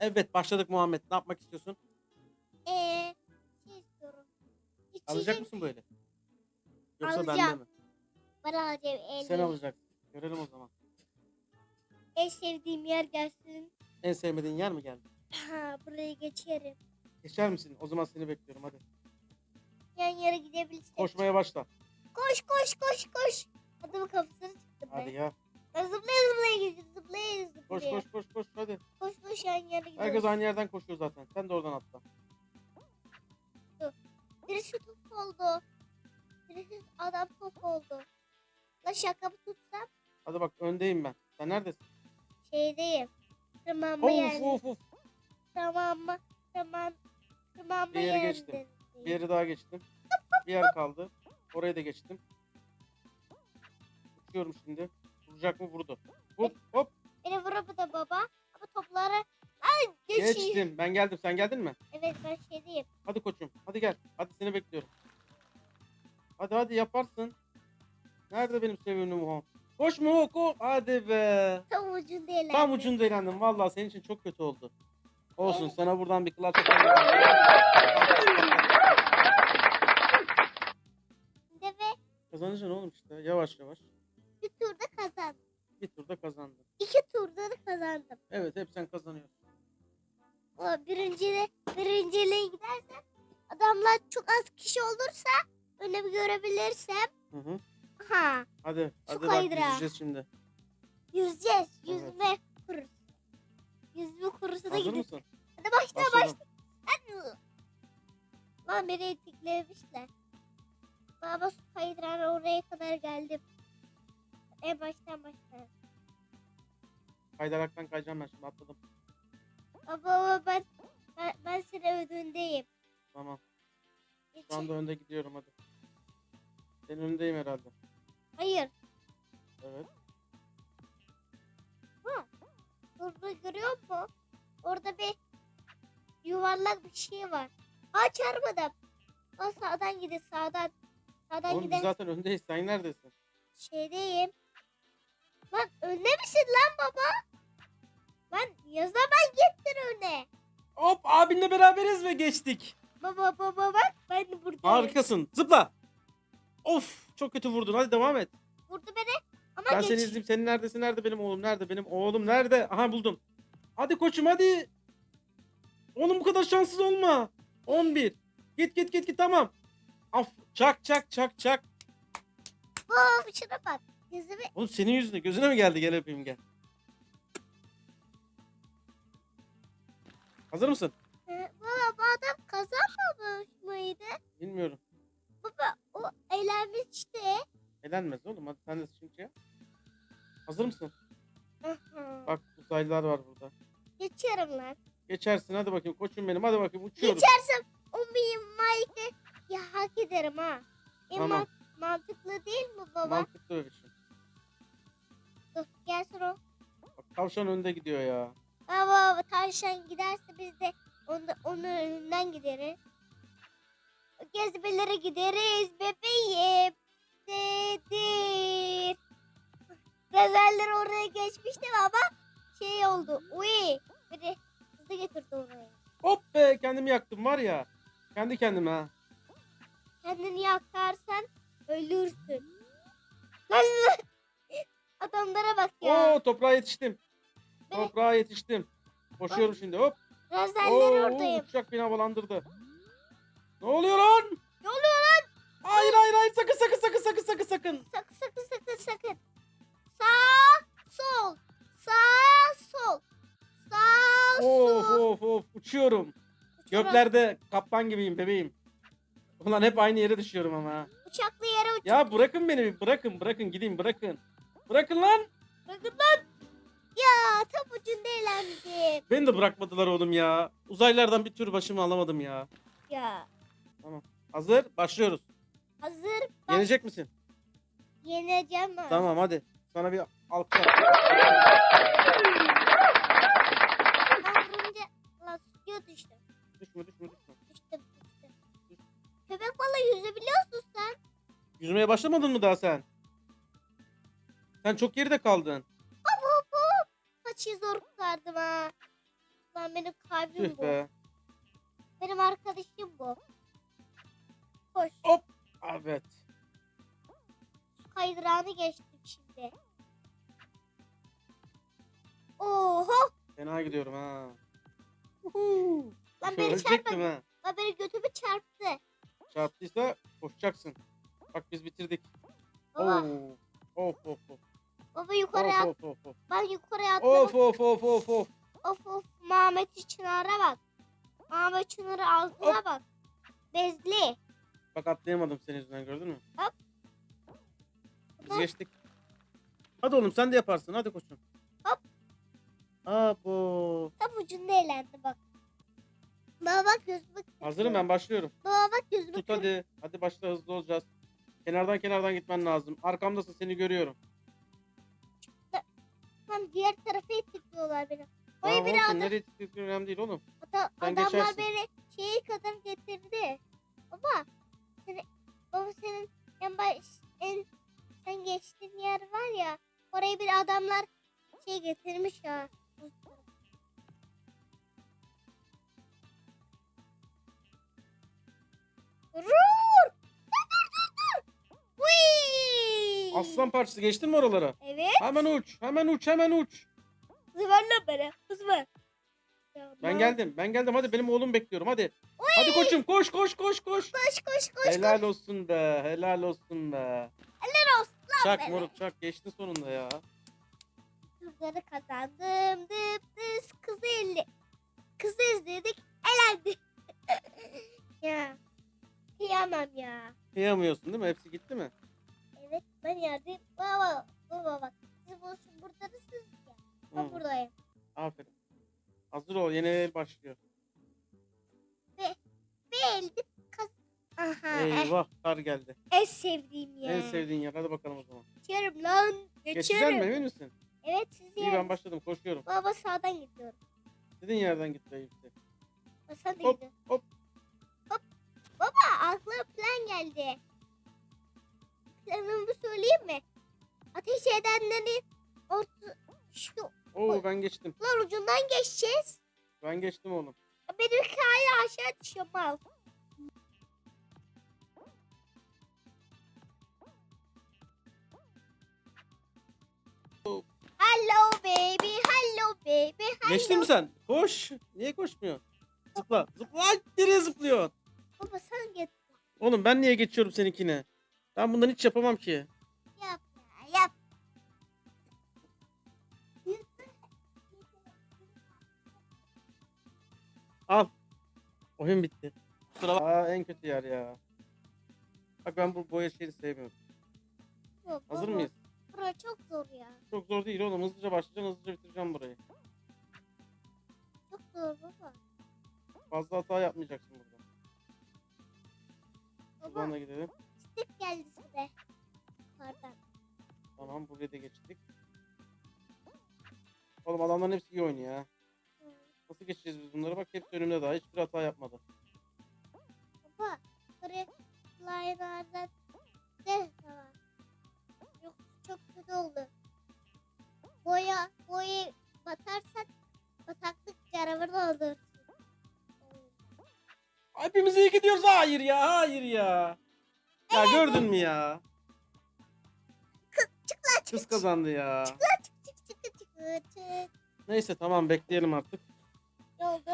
Evet başladık Muhammed. Ne yapmak istiyorsun? Ee, şey istiyorum. Alacak mısın böyle? Yoksa bende Alacağım. mi? Ben alacağım. Sen elli. alacaksın. Görelim o zaman. En sevdiğim yer gelsin. En sevmediğin yer mi geldi? Ha, buraya geçerim. Geçer misin? O zaman seni bekliyorum hadi. Yan yere gidebilirsek. Koşmaya başla. Koş koş koş koş. Adamın kafasına çıktım Hadi ben. ya. Ben zıplaya zıplaya gidiyorum. Zıplaya zıplaya. Koş koş koş koş hadi. Koş koş yan yere gidiyoruz. Herkes aynı yerden koşuyor zaten. Sen de oradan atla. Birisi top oldu. Birisi adam top oldu. La şaka mı tutsam? Hadi bak öndeyim ben. Sen neredesin? Şeydeyim. Tırmanma Of yerinde. of of. Tırmanma. Tırman. Tırmanma Bir yere geçtim. Bir yeri daha geçtim. Bir yer kaldı. Oraya da geçtim. Uçuyorum şimdi. Vuracak mı? Vurdu. Hop hop. Beni vuramadı baba. Ama topları... Ay geçeyim. Geçtim. Ben geldim. Sen geldin mi? Evet ben şeydeyim. Hadi koçum. Hadi gel. Hadi seni bekliyorum. Hadi hadi yaparsın. Nerede benim sevimli Muham? Koş Muho koş. Hadi be. Tam ucunda eğlendim. Tam ucunda eğlendim. Vallahi senin için çok kötü oldu. Olsun Evet. sana buradan bir kulaç Kazanacaksın oğlum işte. Yavaş yavaş. Bir turda kazandım. Bir turda kazandın. İki turda da kazandım. Evet hep sen kazanıyorsun. Ama birinciliğe, birinciliğe gidersem adamlar çok az kişi olursa bir görebilirsem Hı hı. ha Hadi. Şu Hadi bak kaydıra. yüzeceğiz şimdi. yüzeceğiz. Yüzme kursu. Yüzme kursuna Hazır gideceğiz. mısın? Hadi başla Başladım. başla. Hadi. Lan beni etiklemişler. Baba su kaydırana oraya kadar geldim. En baştan başla. Kaydaraktan kayacağım ben şimdi atladım. Baba baba ben, ben, ben senin önündeyim. Tamam. Şu anda önde gidiyorum hadi. Senin önündeyim herhalde. Hayır. Evet. Orada görüyor musun? Orada bir yuvarlak bir şey var. Aa çarpmadım. Aa sağdan gidelim sağdan. Sağdan Oğlum biz gidelim. zaten öndeyiz. Sen neredesin? Şeydeyim. Lan önde misin lan baba? Lan yazamay gittin öne. Hop abinle beraberiz ve geçtik. Baba baba bak ben buradayım. Harikasın. Zıpla. Of çok kötü vurdun. Hadi devam et. Vurdu beni ama Ben geç. seni izleyeyim. Senin neredesin? Nerede benim oğlum? Nerede benim oğlum? Nerede? Aha buldum. Hadi koçum hadi. Oğlum bu kadar şanssız olma. 11. Git git git git tamam. Af çak çak çak çak. Baba şuna bak. Yazımı Oğlum senin yüzüne gözüne mi geldi? Gel öpeyim gel. Hazır mısın? Ee, Baba bu adam kazanmamış mıydı? Bilmiyorum. Baba o eğlenmişti. Elenmez oğlum. Hadi sen de çünkü ya. Hazır mısın? Bak uzaylılar var burada. Geçiyorum lan. Geçersin hadi bakayım koçum benim. Hadi bakayım uçuyorum. Geçersem o benim Mike'ı ya hak ederim ha. E, Tamam. man- mantıklı değil mi baba? Mantıklı bebişim. Dur tavşan önde gidiyor ya. Baba baba tavşan giderse biz de onu, onun önünden gideriz. Gezmelere gideriz bebeğim. Dedir. Gazeller oraya geçmişti baba. Şey oldu. Uy. Biri hızlı getirdi oraya. Hop be kendimi yaktım var ya. Kendi kendime ha. Kendini yakarsan ölürsün. Adamlara bak ya. Oo toprağa yetiştim. Toprağa yetiştim. Koşuyorum şimdi hop. Gazeller Oo, oradayım. uçak beni havalandırdı. Ne oluyor lan? Ne oluyor lan? Hayır hayır hayır sakın sakın sakın sakın sakın sakın. Sakın sakın sakın sakın. Sağ sol. Sağ sol. Sağ Of sol. of of uçuyorum. Uçuyorum. Göklerde kaplan gibiyim bebeğim. Ulan hep aynı yere düşüyorum ama. Uçaklı yere uç. Ya bırakın beni bırakın bırakın gideyim bırakın. Bırakın lan. Bırakın lan. Ya tam ucunda eğlendim. Beni de bırakmadılar oğlum ya. Uzaylılardan bir tür başımı alamadım ya. Ya. Hazır başlıyoruz. Hazır. Bak Yenecek misin? yeneceğim ben. Tamam hadi. Sana bir alkış. Ben vurunca lan suya düştüm. Düşme düşme düşme. Düştüm düştüm. Köpek balığı yüzebiliyorsun sen. Yüzmeye başlamadın mı daha sen? Sen çok geride kaldın. Kurtardım ha. Lan benim kalbim Tüh bu. be. Benim arkadaşım bu. Koş. Hop. Evet. Su kaydırağını geçtim şimdi. Oho. Fena gidiyorum ha. Uhu. Lan beni Ölecektim çarpma. ha. Lan beni götümü çarptı. Çarptıysa koşacaksın. Bak biz bitirdik. Baba, Oo. Of of of. Baba yukarıya Of at. of of of. Ben yukarıya atladım. Of of of of of. Of of Mehmet Çınar'a bak. Mehmet Çınar'ın altına Hop. bak. Bezli. Bak atlayamadım senin yüzünden gördün mü? Hop. Biz geçtik. Hadi oğlum sen de yaparsın hadi koçum. Hop. Abo. Tam ucunda eğlendi bak. Baba bak gözümü Hazırım ben başlıyorum. Baba bak gözümü Tut hadi. Hadi başla hızlı olacağız. Kenardan kenardan gitmen lazım. Arkamdasın seni görüyorum. Lan diğer tarafa itikliyorlar beni. Oy Tamam bir olsun adam, nereye çıktığın önemli değil oğlum. ada- sen adamlar geçersin. beni şeye kadar getirdi. Baba seni, baba senin en baş, en sen geçtiğin yer var ya oraya bir adamlar şey getirmiş ya. Dur! Aslan parçası geçtin mi oralara? Evet. Hemen uç. Hemen uç. Hemen uç. Zıvarla beni. Hızlı. Ben geldim. Ben geldim. Hadi benim oğlum bekliyorum. Hadi. Hadi koçum koş koş koş koş. Koş koş koş. helal olsun be. Helal olsun be. Helal olsun lan Çak beni. moruk çak. Geçti sonunda ya. Kızları kazandım. Dıp dız kızı elli. Kızı izledik. Elendi. ya. Kıyamam ya. Kıyamıyorsun değil mi? Hepsi gitti mi? Ben yerdeyim. Baba baba bak. Siz boşun buradasınız ya. Ben Hı, buradayım. Aferin. Hazır ol. Yeni el başlıyor. Bir elde kaz... Aha. Eyvah kar geldi. en sevdiğim ya. En sevdiğin yer. Hadi bakalım o zaman. Geçerim lan. Geçecek mi? Geçerim. Emin misin? Evet siz İyi yer. ben başladım. Koşuyorum. Baba sağdan gidiyorum. Dediğin yerden git be Eyüp'te. Baba sen de Hop, gidiyorsun. hop. Hop. Baba aklıma plan geldi. Planımı söyleyeyim mi? Ateş edenleri orta şu Oo ben geçtim. lan ucundan geçeceğiz. Ben geçtim oğlum. Benim hala aşağı düşüyor mal. Hello baby, hello baby, hello. Geçtin mi sen? Koş. Niye koşmuyor? Zıpla. Zıpla. Ay, Nereye zıplıyorsun? Baba sen git. Oğlum ben niye geçiyorum seninkine? Ben bundan hiç yapamam ki. Yap ya, yap. Al. Oyun bitti. Kusura bak- Aa, en kötü yer ya. Bak ben bu boya şeyini sevmiyorum. Yok, Hazır baba, mıyız? Bura çok zor ya. Çok zor değil oğlum. Hızlıca başlayacaksın, hızlıca bitireceğim burayı. Çok zor baba. Fazla hata yapmayacaksın burada. Baba Buradan da gidelim. İstek geldi size. Pardon. Tamam buraya da geçtik. Oğlum adamların hepsi iyi oynuyor ha. Nasıl geçeceğiz biz bunları? Bak hepsi önümde daha. Hiçbir hata yapmadı. Baba buraya slider'dan de tamam. Yok çok kötü oldu. Boya boyu batarsak bataklık canavarı olur. Hepimiz iyi gidiyoruz. Hayır ya, hayır ya. Ya gördün mü ya? Çık lan çık Kız kazandı ya. çık çık çık çık çık. Neyse tamam bekleyelim artık. Ne oldu?